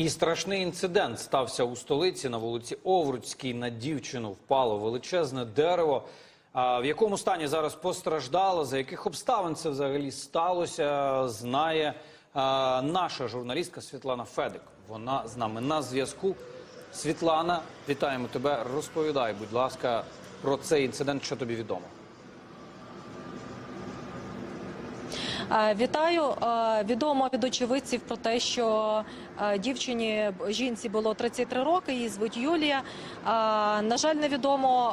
І страшний інцидент стався у столиці на вулиці Овруцькій. На дівчину впало величезне дерево. А в якому стані зараз постраждало, за яких обставин це взагалі сталося, знає а, наша журналістка Світлана Федик. Вона з нами на зв'язку. Світлана, вітаємо тебе. Розповідай, будь ласка, про цей інцидент, що тобі відомо. Вітаю. Е, Відомо від очевидців про те, що е, дівчині жінці було 33 роки. Її звуть Юлія. Е, На жаль, невідомо,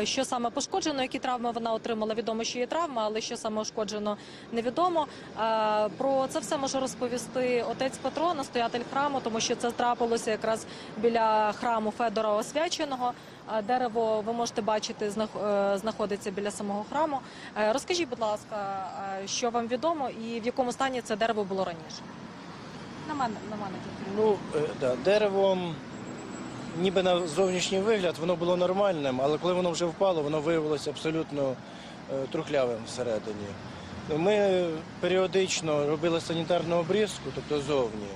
е, що саме пошкоджено, які травми вона отримала. Відомо, що є травма, але що саме ушкоджено, невідомо. Е, Про це все може розповісти отець Петро, настоятель храму, тому що це трапилося якраз біля храму Федора Освяченого. Дерево ви можете бачити, е, знаходиться біля самого храму. Е, Розкажіть, будь ласка, е, що вам відомо і в якому стані це дерево було раніше? На мене, на мене. Ну, да, дерево, ніби на зовнішній вигляд, воно було нормальним, але коли воно вже впало, воно виявилося абсолютно трухлявим всередині. Ми періодично робили санітарну обрізку, тобто зовні.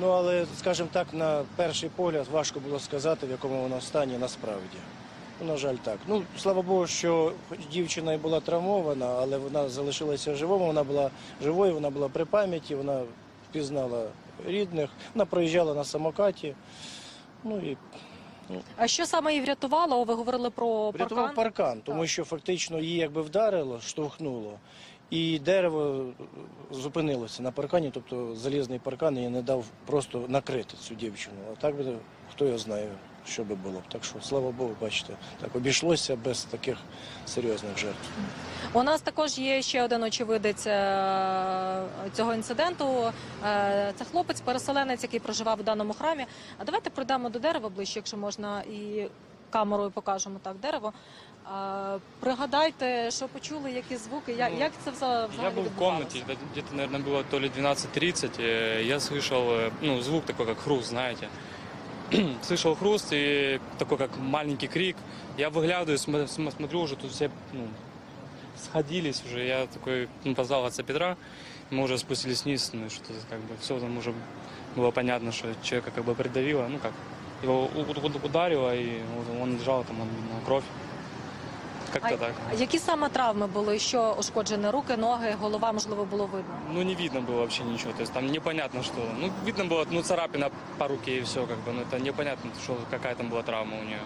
Ну, але, скажімо так, на перший погляд важко було сказати, в якому воно стані насправді. Ну, на жаль, так. Ну, слава Богу, що дівчина і була травмована, але вона залишилася живою, вона була живою, вона була при пам'яті, вона впізнала рідних, вона проїжджала на самокаті. Ну і А що саме її врятувало? Ви говорили про врятував паркан? паркан, тому що фактично її якби вдарило, штовхнуло, і дерево зупинилося на паркані, тобто залізний паркан їй не дав просто накрити цю дівчину. А так би хто його знає, що би було. Так що, слава Богу, бачите, так обійшлося без таких серйозних жертв. У нас також є ще один очевидець е, цього інциденту. Е, Це хлопець, переселенець, який проживав у даному храмі. А давайте пройдемо до дерева ближче, якщо можна, і камерою покажемо так дерево. Е, Пригадайте, що почули, які звуки, як, Ну, як це вза- взагалі Я был в відбувалося? комнате, да, где-то, наверное, было то ли 12.30. э, Я слышал, э, ну, звук такой, как хруст, знаете. слышал хруст и такой, как маленький крик. Я выглядываю, см- см- смотрю, уже тут все, ну, сходились уже. Я такой, ну, позвал отца Петра. Мы уже спустились вниз, ну, и что-то как бы все там уже было понятно, что человека как бы придавило, ну, как, его у- у- ударило, и вот он лежал, там, он, ну, кровь. Как-то А так. які саме травми були? Що ушкоджені руки, ноги, голова, можливо, було видно? Ну, не видно было вообще ничего. То есть там непонятно, что. Ну, видно было, ну, царапина по руке и все, как бы. Ну, это непонятно, что, какая там была травма у нее.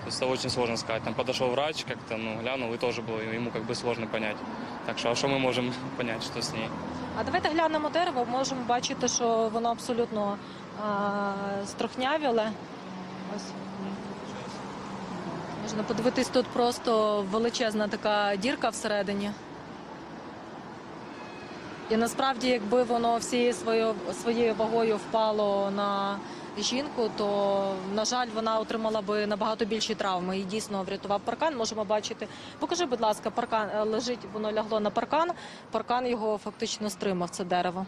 То есть это очень сложно сказать. Там подошел врач, как-то, ну, глянул, и тоже было ему как бы сложно понять. Так что, а что мы можем понять, что с ней? А давайте глянемо дерево. Можемо бачити, що воно абсолютно а, струхнявіле. Ось. Можна подивитись, тут просто величезна така дірка всередині. І насправді, якби воно всією своєю вагою впало на жінку, то, на жаль, вона отримала би набагато більші травми. І дійсно врятував паркан. Можемо бачити. Покажи, будь ласка, паркан е, лежить, воно лягло на паркан. Паркан його фактично стримав це дерево.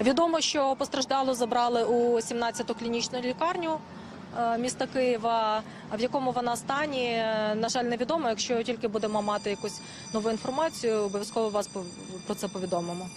Відомо, що постраждалу забрали у 17-ту клінічну лікарню міста Києва. В якому вона стані, е, на жаль, невідомо. Якщо тільки будемо мати якусь нову інформацію, обов'язково вас про це повідомимо.